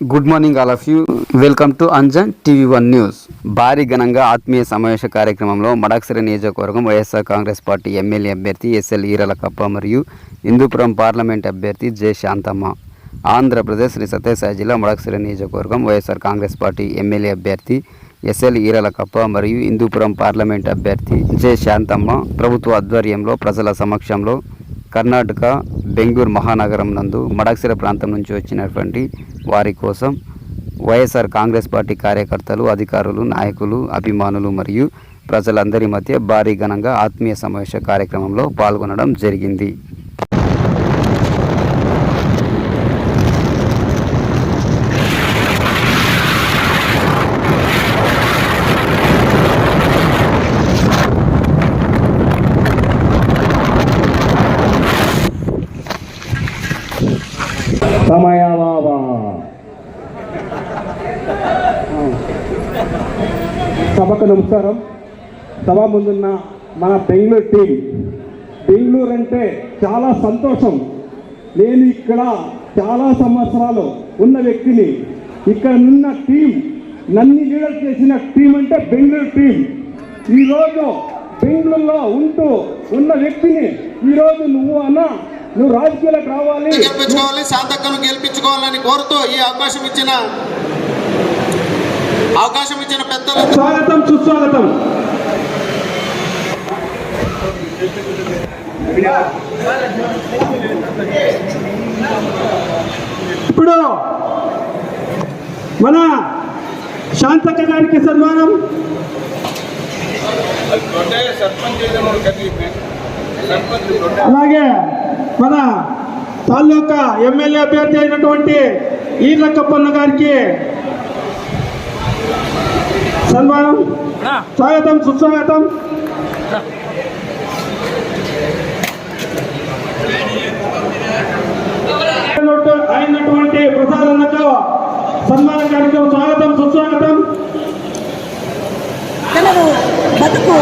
Good morning all of you welcome to Anjan TV one news భారీ ఘనంగా ఆత్మీయ సమావేశ కార్యక్రమంలో మడాక్సరి నియోజకవర్గం వైఎస్ఆర్ కాంగ్రెస్ పార్టీ ఎమ్మెల్యే అభ్యర్థి ఎస్ఎల్ ఈరల కప్ప మరియు హిందూపురం పార్లమెంట్ అభ్యర్థి జె శాంతమ్మ. ఆంధ్రప్రదేశ్ శ్రీ సత్యసాయి జిల్లా మడక్సిర నియోజకవర్గం వైఎస్ఆర్ కాంగ్రెస్ పార్టీ ఎమ్మెల్యే అభ్యర్థి ఎస్ఎల్ ఈరల కప్ప మరియు హిందూపురం పార్లమెంట్ అభ్యర్థి జె శాంతమ్మ ప్రభుత్వ ఆధ్వర్యంలో ప్రజల సమక్షంలో కర్ణాటక బెంగళూరు మహానగరం నందు మడక్సిర ప్రాంతం నుంచి వచ్చినటువంటి వారి కోసం వైఎస్ఆర్ కాంగ్రెస్ పార్టీ కార్యకర్తలు అధికారులు నాయకులు అభిమానులు మరియు ప్రజలందరి మధ్య భారీ ఘనంగా ఆత్మీయ సమావేశ కార్యక్రమంలో పాల్గొనడం జరిగింది. సభకు నమస్కారం. సభ ముందున్న మన బెంగళూరు టీం బెంగళూరు అంటే చాలా సంతోషం. నేను ఇక్కడ చాలా సంవత్సరాలు ఉన్న వ్యక్తిని. ఇక్కడ ఉన్న టీం నన్ను లీడర్ చేసిన టీం అంటే బెంగళూరు టీం ఈరోజు బెంగళూరులో ఉంటూ ఉన్న వ్యక్తిని ఈరోజు నువ్వు అన్న నువ్వు రాజకీయాలకు రావాలి. గెలిపించుకోవాలి శాంతక్కను గెలిపించుకోవాలని కోరుతూ ఈ అవకాశం ఇచ్చిన అవకాశం ఇచ్చిన పెద్దలు. స్వాగతం సుస్వాగతం. ఇప్పుడు మన శాంతక్క గారికి సన్మానం. అలాగే మన తాలూకా ఎమ్మెల్యే అభ్యర్థి అయినటువంటి ఈర్ల కప్పన్న గారికి సన్మానం స్వాగతం సుస్వాగతం అయినటువంటి ప్రసాదన్నకు సన్మాన కార్యక్రమం ಸ್ವಾಗತಂ ಸುಸ್ವಾಗತಂ ಕೆಲವು ಬದುಕು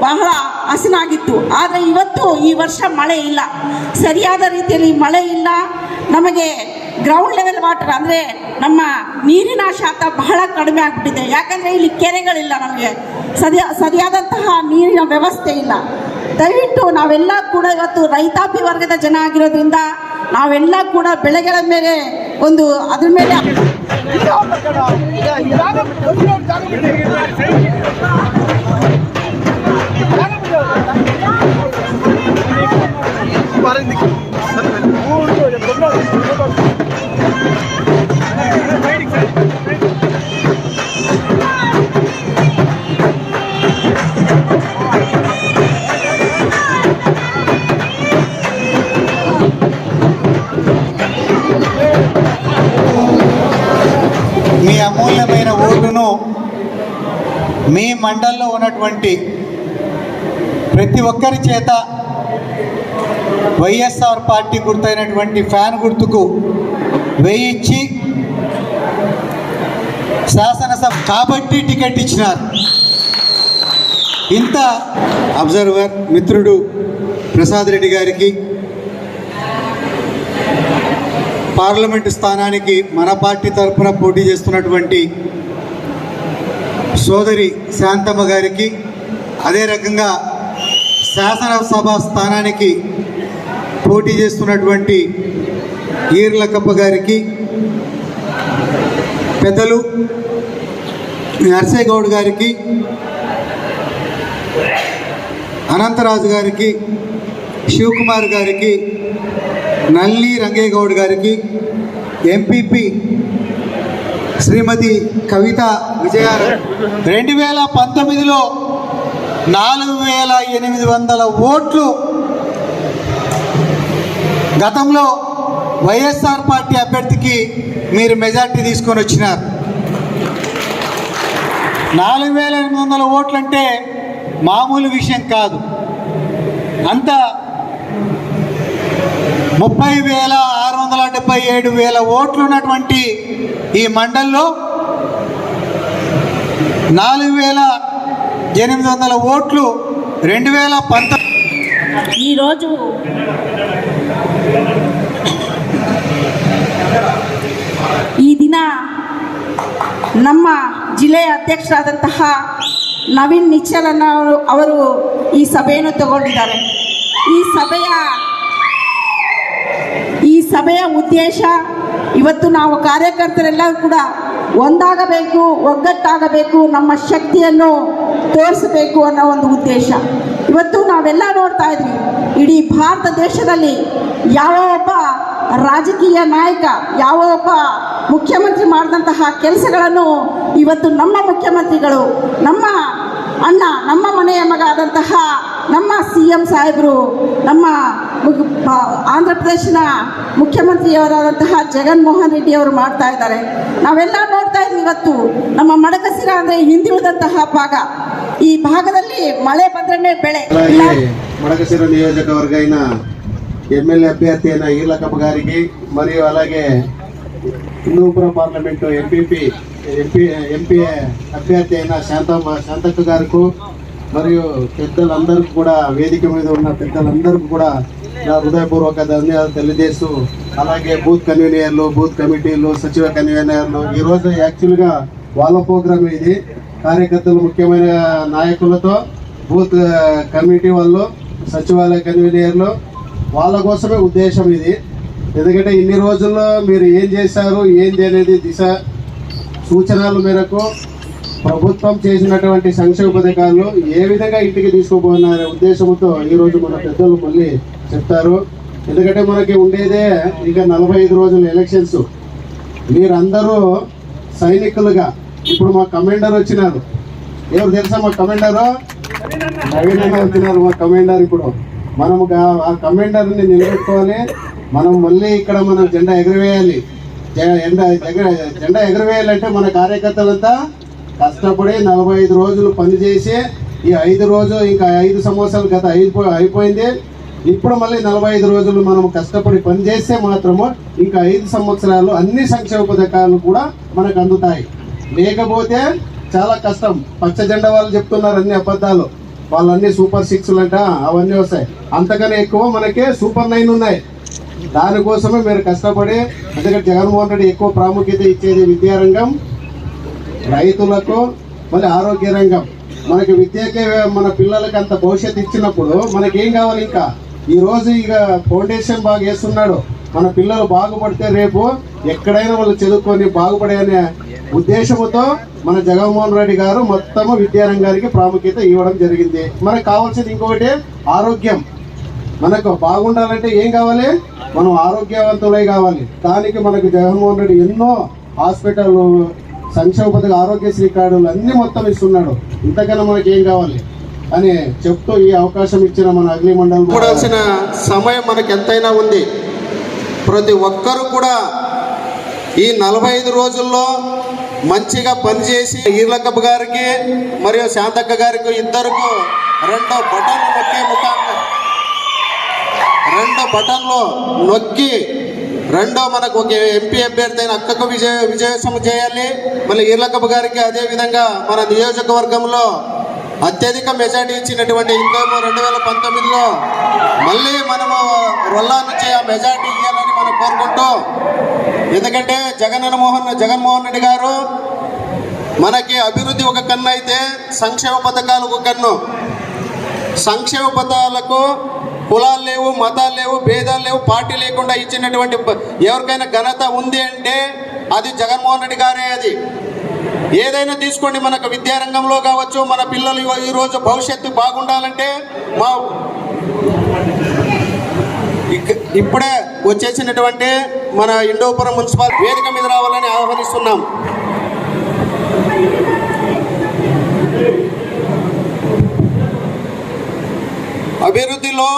ಬಹಳ ಹಸನಾಗಿತ್ತು ಆದರೆ ಇವತ್ತು ಈ ವರ್ಷ ಮಳೆ ಇಲ್ಲ ಸರಿಯಾದ ರೀತಿಯಲ್ಲಿ ಮಳೆ ಇಲ್ಲ ನಮಗೆ ಗ್ರೌಂಡ್ ಲೆವೆಲ್ ವಾಟರ್ ಅಂದರೆ ನಮ್ಮ ನೀರಿನ ಶಾತ ಬಹಳ ಕಡಿಮೆ ಆಗಿಬಿಟ್ಟಿದೆ. ಯಾಕಂದರೆ ಇಲ್ಲಿ ಕೆರೆಗಳಿಲ್ಲ ನಮಗೆ. ಸರಿಯ, ಸರಿಯಾದಂತಹ ನೀರಿನ ವ್ಯವಸ್ಥೆ ಇಲ್ಲ. ದಯವಿಟ್ಟು ನಾವೆಲ್ಲ ಕೂಡ ಇವತ್ತು ರೈತಾಪಿ ವರ್ಗದ ಜನ ಆಗಿರೋದ್ರಿಂದ ನಾವೆಲ್ಲ ಕೂಡ ಬೆಳೆಗಳ ಮೇಲೆ ಒಂದು ಅದ್ರ ಮೇಲೆ ఉన్నటువంటి ప్రతి ఒక్కరి చేత వైఎస్ఆర్ పార్టీ గుర్తైనటువంటి ఫ్యాన్ గుర్తుకు వేయించి శాసనసభ కాబట్టి టికెట్ ఇచ్చినారు. ఇంత అబ్జర్వర్ మిత్రుడు ప్రసాద్ రెడ్డి గారికి పార్లమెంటు స్థానానికి మన పార్టీ తరఫున పోటీ చేస్తున్నటువంటి సోదరి శాంతమ్మ గారికి అదే రకంగా శాసనసభ స్థానానికి పోటీ చేస్తున్నటువంటి ఈర్లకప్ప గారికి పెద్దలు నర్సేగౌడ్ గారికి అనంతరాజు గారికి శివకుమార్ గారికి నల్లి రంగేగౌడ్ గారికి ఎంపీపీ శ్రీమతి కవిత విజయ రెండు వేల పంతొమ్మిదిలో నాలుగు వేల ఎనిమిది వందల ఓట్లు గతంలో వైఎస్ఆర్ పార్టీ అభ్యర్థికి మీరు మెజార్టీ తీసుకొని వచ్చినారు. నాలుగు వేల ఎనిమిది వందల ఓట్లు అంటే మామూలు విషయం కాదు. అంత ముప్పై వేల ఆరు డెబ్బై ఏడు వేల ఓట్లు ఉన్నటువంటి ఈ మండల్లో నాలుగు వేల ఎనిమిది వందల ఓట్లు రెండు వేల పంతొమ్మిది ఈరోజు ఈ దిన ಜಿಲ್ಲೆಯ ಅಧ್ಯಕ್ಷರಾದಂತಹ ನವೀನ್ ನಿಚ್ಚಲನ್ನ ಅವರು ಅವರು ಈ ಸಭೆಯನ್ನು ತಗೊಂಡಿದ್ದಾರೆ ಈ ಸಭೆಯ ಈ ಸಭೆಯ ಉದ್ದೇಶ ಇವತ್ತು ನಾವು ಕಾರ್ಯಕರ್ತರೆಲ್ಲರೂ ಕೂಡ ಒಂದಾಗಬೇಕು, ಒಗ್ಗಟ್ಟಾಗಬೇಕು, ನಮ್ಮ ಶಕ್ತಿಯನ್ನು ತೋರಿಸಬೇಕು ಅನ್ನೋ ಒಂದು ಉದ್ದೇಶ. ಇವತ್ತು ನಾವೆಲ್ಲ ನೋಡ್ತಾ ಇದ್ವಿ, ಇಡೀ ಭಾರತ ದೇಶದಲ್ಲಿ ಯಾವ ಒಬ್ಬ ರಾಜಕೀಯ ನಾಯಕ, ಯಾವ ಒಬ್ಬ ಮುಖ್ಯಮಂತ್ರಿ ಮಾಡಿದಂತಹ ಕೆಲಸಗಳನ್ನು ಇವತ್ತು ನಮ್ಮ ಮುಖ್ಯಮಂತ್ರಿಗಳು, ನಮ್ಮ ಅಣ್ಣ, ನಮ್ಮ ಮನೆಯ ಮಗ ಆದಂತಹ ಸಿ ಎಂ ಸಾಹೇಬರು ನಮ್ಮ ಮುಗ್- ಬ- ಆಂಧ್ರ ಪ್ರದೇಶನ ಮುಖ್ಯಮಂತ್ರಿಯವರಾದಂತಹ ಜಗನ್ಮೋಹನ್ ರೆಡ್ಡಿ ಅವರು ಮಾಡ್ತಾ ಇದ್ದಾರೆ ನಾವೆಲ್ಲ ನೋಡ್ತಾ ಇದ್ವಿ ಇವತ್ತು ನಮ್ಮ ಮಡಕಸಿರ ಅಂದರೆ ಹಿಂದುಳಿದಂತಹ ಭಾಗ ಈ ಭಾಗದಲ್ಲಿ ಮಳೆ ಬಂದ್ರೆ ಬೆಳೆ ಇಲ್ಲ అలాగే మడకశిర నియోజకవర్గ అయిన ఎమ్మెల్యే అభ్యర్థి అయిన ఈర్ల కప్పగారికి మరియు అలాగే Hindupuram parliament MPP MP MP అభ్యర్థి అయిన శాంతమ్మ శాంతక్క గారికి మరియు పెద్దలందరికీ కూడా వేదిక మీద ఉన్న పెద్దలందరికీ కూడా నా హృదయపూర్వక ధన్యవాదాలు తెలియజేస్తూ అలాగే బూత్ కన్వీనర్లు బూత్ కమిటీలు సచివ కన్వీనర్లు ఈరోజు యాక్చువల్గా వాళ్ళ ప్రోగ్రామ్ ఇది. కార్యకర్తలు ముఖ్యమైన నాయకులతో బూత్ కమిటీ వాళ్ళు సచివాలయ కన్వీనర్లు వాళ్ళ కోసమే ఉద్దేశం ఇది. ఎందుకంటే ఇన్ని రోజుల్లో మీరు ఏం చేశారు ఏంది అనేది దిశ సూచనల మేరకు ప్రభుత్వం చేసినటువంటి సంక్షేమ పథకాలు ఏ విధంగా ఇంటికి తీసుకుపోయిన ఉద్దేశంతో ఈరోజు మన పెద్దలు మళ్ళీ చెప్తారు. ఎందుకంటే మనకి ఉండేదే ఇంకా నలభై ఐదు రోజుల ఎలక్షన్స్. మీరందరూ సైనికులుగా. ఇప్పుడు మా కమాండర్ వచ్చినారు. ఎవరు తెలుసా మా కమాండరు? నవీనంగా వచ్చినారు మా కమాండర్ ఇప్పుడు. మనము ఆ కమాండర్ని నిలబెట్టుకోవాలి. మనం మళ్ళీ ఇక్కడ మనం జెండా ఎగరవేయాలి. జెండా ఎగర- జెండా ఎగరవేయాలంటే మన కార్యకర్తలంతా కష్టపడి నలభై ఐదు రోజులు పనిచేసి ఈ ఐదు రోజు ఇంకా ఐదు సంవత్సరాలు గత అయిపో అయిపోయింది. ఇప్పుడు మళ్ళీ నలభై ఐదు రోజులు మనం కష్టపడి పనిచేస్తే మాత్రము ఇంకా ఐదు సంవత్సరాలు అన్ని సంక్షేమ పథకాలు కూడా మనకు అందుతాయి. లేకపోతే చాలా కష్టం. పచ్చ జెండా వాళ్ళు చెప్తున్నారు అన్ని అబద్ధాలు. వాళ్ళన్నీ సూపర్ సిక్స్లు అంట అవన్నీ వస్తాయి. అంతకన్నా ఎక్కువ మనకి సూపర్ నైన్ ఉన్నాయి. దానికోసమే మీరు కష్టపడి అందుకే జగన్మోహన్ రెడ్డి ఎక్కువ ప్రాముఖ్యత ఇచ్చేది విద్యారంగం. రైతులకు మళ్ళీ ఆరోగ్య రంగం. మనకి విద్యకే మన పిల్లలకి అంత భవిష్యత్తు ఇచ్చినప్పుడు మనకేం కావాలి ఇంకా? ఈరోజు ఇక ఫౌండేషన్ బాగా వేస్తున్నాడు మన పిల్లలు బాగుపడితే రేపు ఎక్కడైనా వాళ్ళు చదువుకొని బాగుపడే అనే ఉద్దేశంతో మన జగన్మోహన్ రెడ్డి గారు మొత్తము విద్యారంగానికి ప్రాముఖ్యత ఇవ్వడం జరిగింది. మనకు కావాల్సింది ఇంకొకటి ఆరోగ్యం. మనకు బాగుండాలంటే ఏం కావాలి? మనం ఆరోగ్యవంతులై కావాలి. దానికి మనకు జగన్మోహన్ రెడ్డి ఎన్నో హాస్పిటల్ సంక్షేమ పథక ఆరోగ్యశ్రీ కార్డులు అన్ని మొత్తం ఇస్తున్నాడు. ఇంతకన్నా మనకి ఏం కావాలి? అని చెప్తూ ఈ అవకాశం ఇచ్చిన మన అగ్ని మండలం చూడాల్సిన సమయం మనకు ఎంతైనా ఉంది. ప్రతి ఒక్కరూ కూడా ఈ నలభై ఐదు రోజుల్లో మంచిగా పనిచేసి ఈర్లకప్ప గారికి మరియు శాంతక్క గారికి ఇద్దరుకు రెండో బటన్లు నొక్కే ముఖాన్ని రెండో బటన్లు నొక్కి రెండో మనకు ఒక ఎంపీ అభ్యర్థి అయిన అక్కకు విజయ విజయోత్సవం చేయాలి. మళ్ళీ ఈర్లకప్ప గారికి అదే విధంగా మన నియోజకవర్గంలో అత్యధిక మెజార్టీ ఇచ్చినటువంటి ఇంకేమో రెండు వేల పంతొమ్మిదిలో మళ్ళీ మనము రొల్లా నుంచి ఆ మెజార్టీ ఇవ్వాలని మనం కోరుకుంటూ ఎందుకంటే జగన్ మోహన్ జగన్మోహన్ రెడ్డి గారు మనకి అభివృద్ధి ఒక కన్ను అయితే సంక్షేమ పథకాలు ఒక కన్ను. సంక్షేమ పథకాలకు కులాలు లేవు మతాలు లేవు భేదాలు లేవు పార్టీ లేకుండా ఇచ్చినటువంటి ఎవరికైనా ఘనత ఉంది అంటే అది జగన్మోహన్ రెడ్డి గారే అది. ఏదైనా తీసుకోండి మనకు విద్యారంగంలో కావచ్చు మన పిల్లలు ఈ- ఈరోజు భవిష్యత్తు బాగుండాలంటే మా ఇక్- ఇప్పుడే వచ్చేసినటువంటి మన ఇండోపురం మున్సిపల్ వేదిక మీద రావాలని ఆహ్వానిస్తున్నాం. అభివృద్ధిలో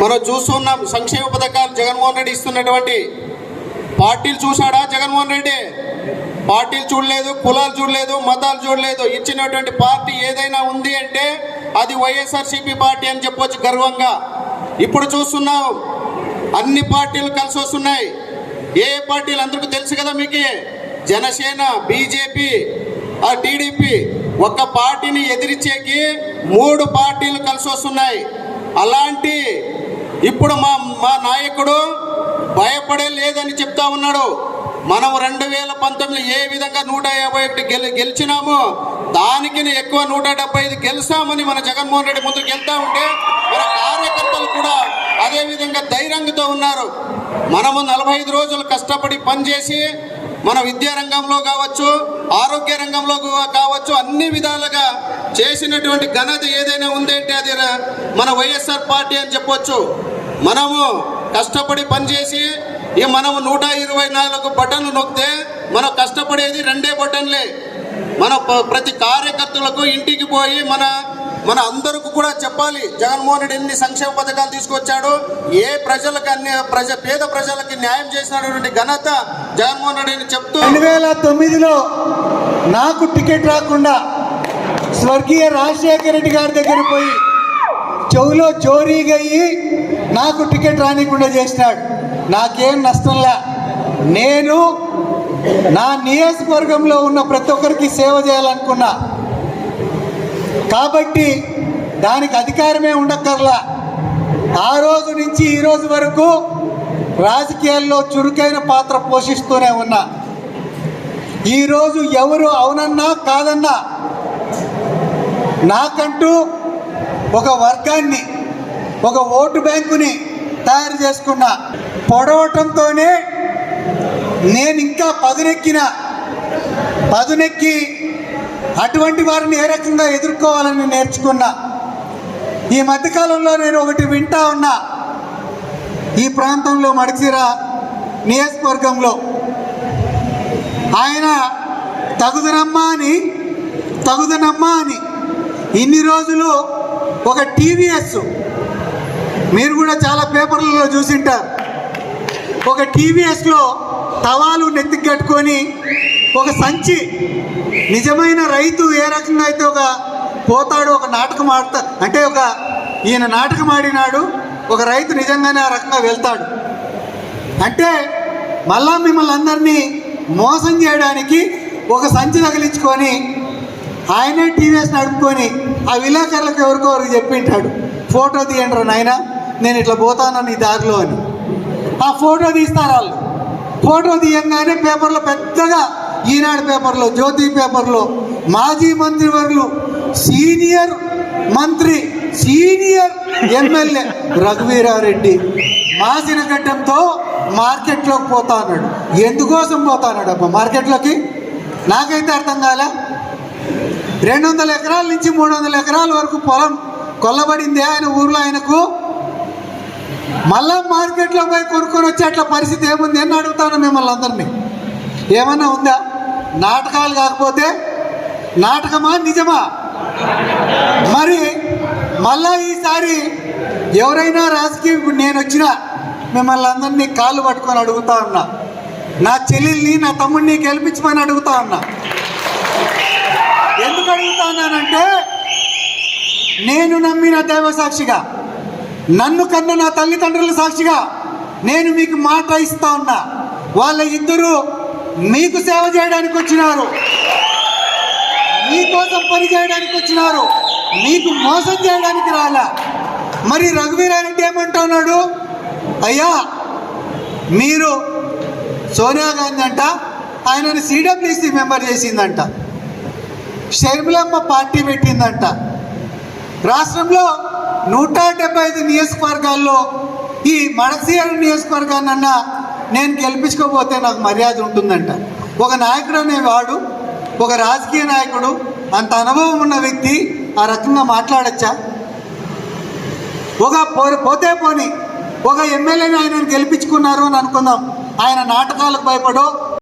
మనం చూస్తున్నాం సంక్షేమ పథకాలు జగన్మోహన్ రెడ్డి ఇస్తున్నటువంటి పార్టీలు చూశాడా జగన్మోహన్ రెడ్డి? పార్టీలు చూడలేదు కులాలు చూడలేదు మతాలు చూడలేదు. ఇచ్చినటువంటి పార్టీ ఏదైనా ఉంది అంటే అది వైఎస్ఆర్సీపీ పార్టీ అని చెప్పొచ్చు గర్వంగా. ఇప్పుడు చూస్తున్నాం అన్ని పార్టీలు కలిసి వస్తున్నాయి. ఏ పార్టీలు? అందరికీ తెలుసు కదా మీకు? జనసేన బీజేపీ ఆ టీడీపీ. ఒక్క పార్టీని ఎదిరించేకి మూడు పార్టీలు కలిసి వస్తున్నాయి. అలాంటి ఇప్పుడు మా మా నాయకుడు భయపడే లేదని చెప్తా ఉన్నాడు. మనం రెండు వేల పంతొమ్మిది ఏ విధంగా నూట యాభై ఒకటి గెలి గెలిచినామో దానికి ఎక్కువ నూట డెబ్బై ఐదు గెలిచామని మన జగన్మోహన్ రెడ్డి ముందుకు వెళ్తా ఉంటే మన కార్యకర్తలు కూడా అదేవిధంగా ధైర్యంతో ఉన్నారు. మనము నలభై ఐదు రోజులు కష్టపడి పనిచేసి మన విద్యా రంగంలో కావచ్చు ఆరోగ్య రంగంలో కావచ్చు అన్ని విధాలుగా చేసినటువంటి ఘనత ఏదైనా ఉందంటే అది మన వైఎస్ఆర్ పార్టీ అని చెప్పొచ్చు. మనము కష్టపడి పనిచేసి ఈ మనము నూట ఇరవై నాలుగు బటన్లు నొక్కితే మనం కష్టపడేది రెండే బటన్లే. మన ప్రతి కార్యకర్తలకు ఇంటికి పోయి మన మన అందరికీ కూడా చెప్పాలి. జగన్మోహన్ రెడ్డి ఎన్ని సంక్షేమ పథకాలు తీసుకొచ్చాడో? ఏ ప్రజలకు అన్ని ప్రజ పేద ప్రజలకి న్యాయం చేసినటువంటి ఘనత జగన్మోహన్ రెడ్డిని చెప్తూ రెండు వేల తొమ్మిదిలో నాకు టికెట్ రాకుండా స్వర్గీయ రాజశేఖర రెడ్డి గారి దగ్గర పోయి చెవులో చోరీగయ్యి నాకు టికెట్ రానికుండా చేసినాడు. నాకేం నష్టంలా నేను నా నియోజకవర్గంలో ఉన్న ప్రతి ఒక్కరికి సేవ చేయాలనుకున్నా. కాబట్టి దానికి అధికారమే ఉండక్కర్లా. ఆ రోజు నుంచి ఈ రోజు వరకు రాజకీయాల్లో చురుకైన పాత్ర పోషిస్తూనే ఉన్నా. ఈరోజు ఎవరు అవునన్నా కాదన్నా నాకంటూ ఒక వర్గాన్ని ఒక ఓటు బ్యాంకుని తయారు చేసుకున్నా. పొడవటంతోనే నేను ఇంకా పదునెక్కిన పదునెక్కి అటువంటి వారిని ఏ రకంగా ఎదుర్కోవాలని నేర్చుకున్నా? ఈ మధ్యకాలంలో నేను ఒకటి వింటా ఉన్నా. ఈ ప్రాంతంలో మడిసిర నియోజకవర్గంలో. ఆయన తగుదనమ్మా అని తగుదనమ్మా అని ఇన్ని రోజులు ఒక టీవీఎస్ మీరు కూడా చాలా పేపర్లలో చూసింటారు. ఒక టీవీఎస్లో తవాలు నెత్తికి కట్టుకొని ఒక సంచి. నిజమైన రైతు ఏ రకంగా అయితే ఒక పోతాడు ఒక నాటకం ఆడతా అంటే ఒక ఈయన నాటకం ఆడినాడు ఒక రైతు నిజంగానే ఆ రకంగా వెళ్తాడు. అంటే మళ్ళా మిమ్మల్ని అందరినీ మోసం చేయడానికి ఒక సంచి తగిలించుకొని ఆయనే టీవీఎస్ నడుపుకొని ఆ విలేకరులకు ఎవరికో ఎవరికి చెప్పింటాడు ఫోటో తీయండి నాయన నేను ఇట్లా పోతాను ఈ దారిలో అని. ఆ ఫోటో తీస్తారు వాళ్ళు. ఫోటో తీయంగానే పేపర్లో పెద్దగా ఈనాడు పేపర్లో జ్యోతి పేపర్లో మాజీ మంత్రివర్యులు సీనియర్ మంత్రి సీనియర్ ఎమ్మెల్యే రఘువీరారెడ్డి మాసిన గడ్డంతో మార్కెట్లోకి పోతా అన్నాడు ఎందుకోసం పోతా అన్నాడు అమ్మ మార్కెట్లోకి? నాకైతే అర్థం కాలే. రెండు వందల ఎకరాల నుంచి మూడు వందల ఎకరాల వరకు పొలం కొల్లబడింది ఆయన ఊర్లో ఆయనకు. మళ్ళా మార్కెట్లో పోయి కొనుక్కొని వచ్చే అట్లా పరిస్థితి ఏముంది అని అడుగుతాను మిమ్మల్ని అందరినీ. ఏమన్నా ఉందా? నాటకాలు కాకపోతే నాటకమా నిజమా? మరి మళ్ళా ఈసారి ఎవరైనా రాజకీయ ఇప్పుడు నేను వచ్చినా మిమ్మల్ని అందరినీ కాళ్ళు పట్టుకొని అడుగుతా ఉన్నా. నా చెల్లెల్ని నా తమ్ముడిని గెలిపించమని అడుగుతా ఉన్నా. ఎందుకు అడుగుతా ఉన్నానంటే నేను నమ్మిన దైవ సాక్షిగా నన్ను కన్న నా తల్లిదండ్రుల సాక్షిగా నేను మీకు మాట ఇస్తా ఉన్నా. వాళ్ళ ఇద్దరు మీకు సేవ చేయడానికి వచ్చినారు. మీకోసం పని చేయడానికి వచ్చినారు. మీకు మోసం చేయడానికి రాలా. మరి రఘువీరారెడ్డి ఏమంటున్నాడు? అయ్యా మీరు సోనియా గాంధీ అంట ఆయనను సిడబ్ల్యూసి మెంబర్ చేసిందంట. షర్మిలమ్మ పార్టీ పెట్టిందంట. రాష్ట్రంలో నూట డెబ్బై ఐదు నియోజకవర్గాల్లో ఈ మడసీఆర్ నియోజకవర్గాన్నన్నా నేను గెలిపించుకోపోతే నాకు మర్యాద ఉంటుందంట. ఒక నాయకుడు అనేవాడు ఒక రాజకీయ నాయకుడు అంత అనుభవం ఉన్న వ్యక్తి ఆ రకంగా మాట్లాడచ్చా? ఒక పో- పోతే పోని ఒక ఎమ్మెల్యేని ఆయనను గెలిపించుకున్నారు అని అనుకుందాం. ఆయన నాటకాలకు భయపడో